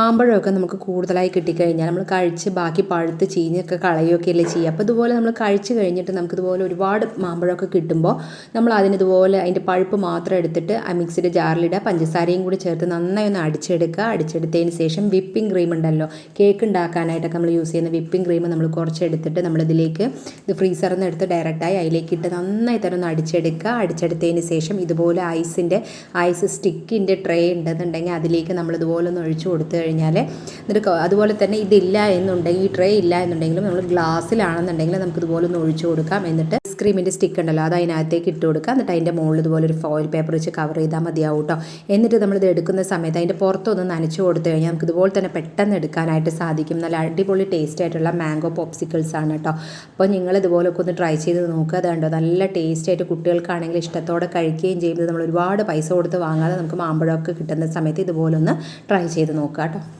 മാമ്പഴമൊക്കെ നമുക്ക് കൂടുതലായി കിട്ടിക്കഴിഞ്ഞാൽ നമ്മൾ കഴിച്ച് ബാക്കി പഴുത്ത് ചീഞ്ഞൊക്കെ കളയുകയൊക്കെ അല്ലേ ചെയ്യുക. അപ്പോൾ ഇതുപോലെ നമ്മൾ കഴിച്ച് കഴിഞ്ഞിട്ട് നമുക്ക് നമുക്കിതുപോലെ ഒരുപാട് മാമ്പഴമൊക്കെ കിട്ടുമ്പോൾ നമ്മൾ അതിനിതുപോലെ അതിന്റെ പഴുപ്പ് മാത്രം എടുത്തിട്ട് ആ മിക്സിയുടെ ജാറിലിടുക. പഞ്ചസാരയും കൂടി ചേർത്ത് നന്നായി ഒന്ന് അടിച്ചെടുക്കുക. അടിച്ചെടുത്തതിന് ശേഷം വിപ്പിംഗ് ക്രീം ഉണ്ടല്ലോ. കേക്ക് ഉണ്ടാക്കാനായിട്ടൊക്കെ നമ്മൾ യൂസ് ചെയ്യുന്ന വിപ്പിംഗ് ക്രീം നമ്മൾ കുറച്ച് എടുത്തിട്ട് നമ്മളിതിലേക്ക് ഇത് ഫ്രീസറിൽ നിന്ന് എടുത്ത് ഡയറക്റ്റായി അതിലേക്ക് ഇട്ട് നന്നായി തന്നെ ഒന്ന് അടിച്ചെടുക്കുക. അടിച്ചെടുത്തതിന് ശേഷം ഇതുപോലെ ഐസിന്റെ ഐസ് സ്റ്റിക്കിന്റെ ട്രേ ഉണ്ടെന്നുണ്ടെങ്കിൽ അതിലേക്ക് നമ്മൾ ഇതുപോലെ ഒന്ന് ഒഴിച്ചു കൊടുത്തു കഴിഞ്ഞാൽ എന്നിട്ട് അതുപോലെ തന്നെ ഇതില്ല എന്നുണ്ടെങ്കിൽ ഈ ട്രേ ഇല്ല എന്നുണ്ടെങ്കിലും നമ്മൾ ഗ്ലാസ്സിലാണെന്നുണ്ടെങ്കിൽ നമുക്ക് ഇതുപോലെ ഒന്ന് ഒഴിച്ചു കൊടുക്കാം. എന്നിട്ട് ഐസ്ക്രീമിന്റെ സ്റ്റിക്ക് ഉണ്ടല്ലോ അത് അതിനകത്തേക്ക് ഇട്ട് കൊടുക്കുക. എന്നിട്ട് അതിന്റെ മുകളിൽ ഇതുപോലെ ഒരു ഫോയിൽ പേപ്പർ വെച്ച് കവർ ചെയ്താൽ മതിയാവും കേട്ടോ എന്നിട്ട് നമ്മളിത് എടുക്കുന്ന സമയത്ത് അതിന്റെ പുറത്തൊന്ന് നനച്ച് കൊടുത്തു കഴിഞ്ഞാൽ നമുക്ക് ഇതുപോലെ തന്നെ പെട്ടെന്ന് എടുക്കാനായിട്ട് സാധിക്കും. നല്ല അടിപൊളി ടേസ്റ്റ് ആയിട്ടുള്ള മാംഗോ പോപ്സിക്കിൾസ് ആണ് കേട്ടോ അപ്പോൾ നിങ്ങൾ ഇതുപോലൊക്കെ ഒന്ന് ട്രൈ ചെയ്ത് നോക്കുക. അത് കണ്ടോ നല്ല ടേസ്റ്റ് ആയിട്ട് കുട്ടികൾക്കാണെങ്കിൽ ഇഷ്ടത്തോടെ കഴിക്കുകയും ചെയ്യുന്നത് നമ്മൾ ഒരുപാട് പൈസ കൊടുത്ത് വാങ്ങാതെ നമുക്ക് മാമ്പഴമൊക്കെ കിട്ടുന്ന സമയത്ത് ഇതുപോലൊന്ന് ട്രൈ ചെയ്ത് നോക്കുക കേട്ടോ